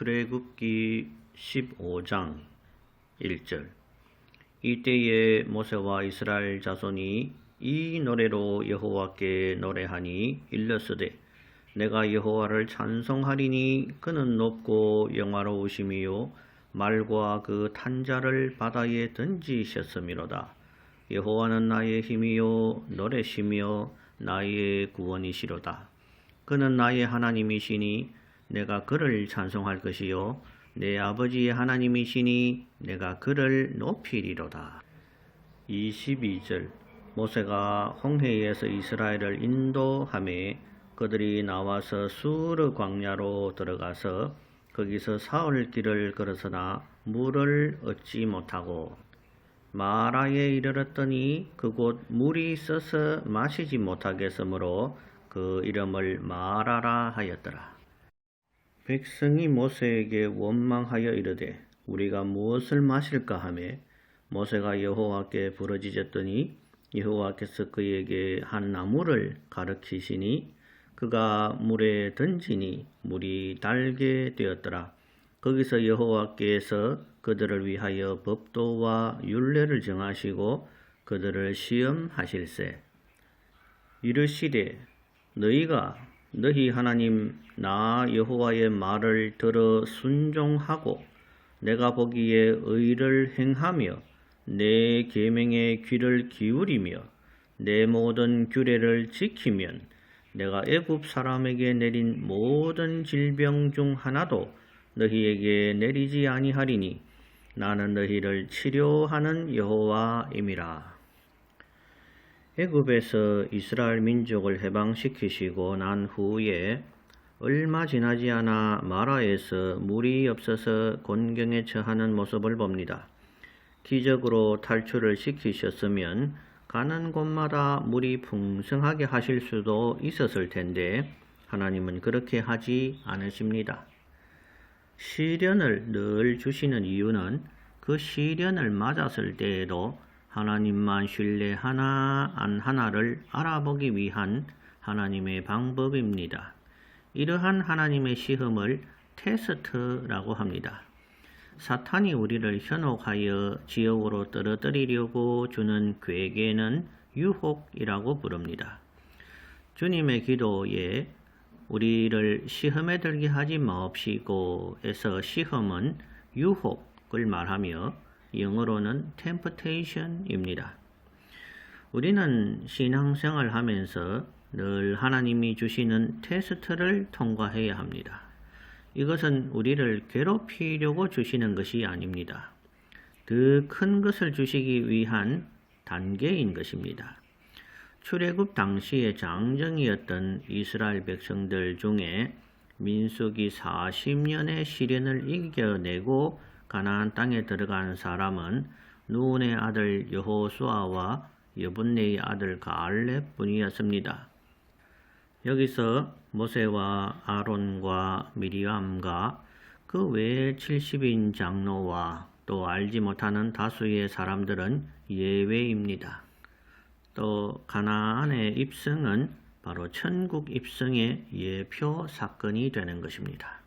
출애굽기 15장 1절. 이때에 모세와 이스라엘 자손이 이 노래로 여호와께 노래하니 일렀으되 내가 여호와를 찬송하리니 그는 높고 영화로우심이요 말과 그 탄자를 바다에 던지셨음이로다. 여호와는 나의 힘이요 노래시며 나의 구원이시로다. 그는 나의 하나님이시니 내가 그를 찬송할 것이요 내 아버지의 하나님이시니 내가 그를 높이리로다. 22절 모세가 홍해에서 이스라엘을 인도함에 그들이 나와서 수르 광야로 들어가서 거기서 사흘 길을 걸어서나 물을 얻지 못하고 마라에 이르렀더니 그곳 물이 써서 마시지 못하겠으므로 그 이름을 마라라 하였더라. 백성이 모세에게 원망하여 이르되 우리가 무엇을 마실까 하매 모세가 여호와께 부르짖었더니 여호와께서 그에게 한 나무를 가르치시니 그가 물에 던지니 물이 달게 되었더라. 거기서 여호와께서 그들을 위하여 법도와 율례를 정하시고 그들을 시험하실세. 이르시되 너희가 너희 하나님 나 여호와의 말을 들어 순종하고 내가 보기에 의를 행하며 내 계명에 귀를 기울이며 내 모든 규례를 지키면 내가 애굽 사람에게 내린 모든 질병 중 하나도 너희에게 내리지 아니하리니 나는 너희를 치료하는 여호와임이라. 애굽에서 이스라엘 민족을 해방시키시고 난 후에 얼마 지나지 않아 마라에서 물이 없어서 곤경에 처하는 모습을 봅니다. 기적으로 탈출을 시키셨으면 가는 곳마다 물이 풍성하게 하실 수도 있었을 텐데 하나님은 그렇게 하지 않으십니다. 시련을 늘 주시는 이유는 그 시련을 맞았을 때에도 하나님만 신뢰 하나 안 하나를 알아보기 위한 하나님의 방법입니다. 이러한 하나님의 시험을 테스트라고 합니다. 사탄이 우리를 현혹하여 지옥으로 떨어뜨리려고 주는 괴계는 유혹이라고 부릅니다. 주님의 기도에 우리를 시험에 들게 하지 마옵시고에서 시험은 유혹을 말하며 영어로는 temptation입니다. 우리는 신앙생활 하면서 늘 하나님이 주시는 테스트를 통과해야 합니다. 이것은 우리를 괴롭히려고 주시는 것이 아닙니다. 더 큰 것을 주시기 위한 단계인 것입니다. 출애굽 당시의 장정이었던 이스라엘 백성들 중에 민수기 40년의 시련을 이겨내고 가나안 땅에 들어간 사람은 누운의 아들 여호수아와 여분네의 아들 갈렙뿐이었습니다. 여기서 모세와 아론과 미리암과 그 외의 70인 장로와 또 알지 못하는 다수의 사람들은 예외입니다. 또 가나안의 입성은 바로 천국 입성의 예표 사건이 되는 것입니다.